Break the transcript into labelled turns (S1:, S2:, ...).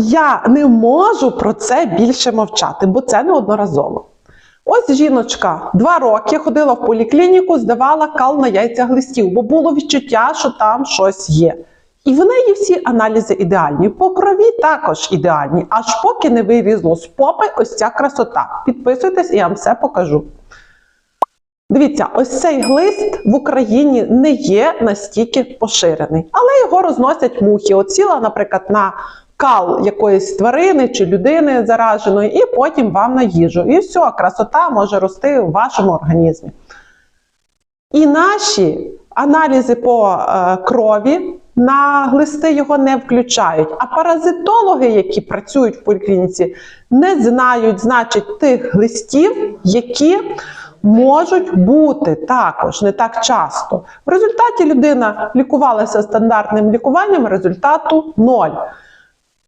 S1: Я не можу про це більше мовчати, бо це неодноразово. Ось жіночка два роки ходила в поліклініку, здавала кал на яйця глистів, бо було відчуття, що там щось є. І в неї всі аналізи ідеальні. По крові також ідеальні, аж поки не вирізло з попи ось ця красота. Підписуйтесь, я вам все покажу. Дивіться, ось цей глист в Україні не є настільки поширений, але його розносять мухи. От сіла, наприклад, на кал якоїсь тварини чи людини зараженої, і потім вам на їжу. І все, красота може рости в вашому організмі. І наші аналізи по е, крові на глисти його не включають. А паразитологи, які працюють в поліклініці, не знають, значить, тих глистів, які можуть бути також не так часто. В результаті людина лікувалася стандартним лікуванням, результату ноль.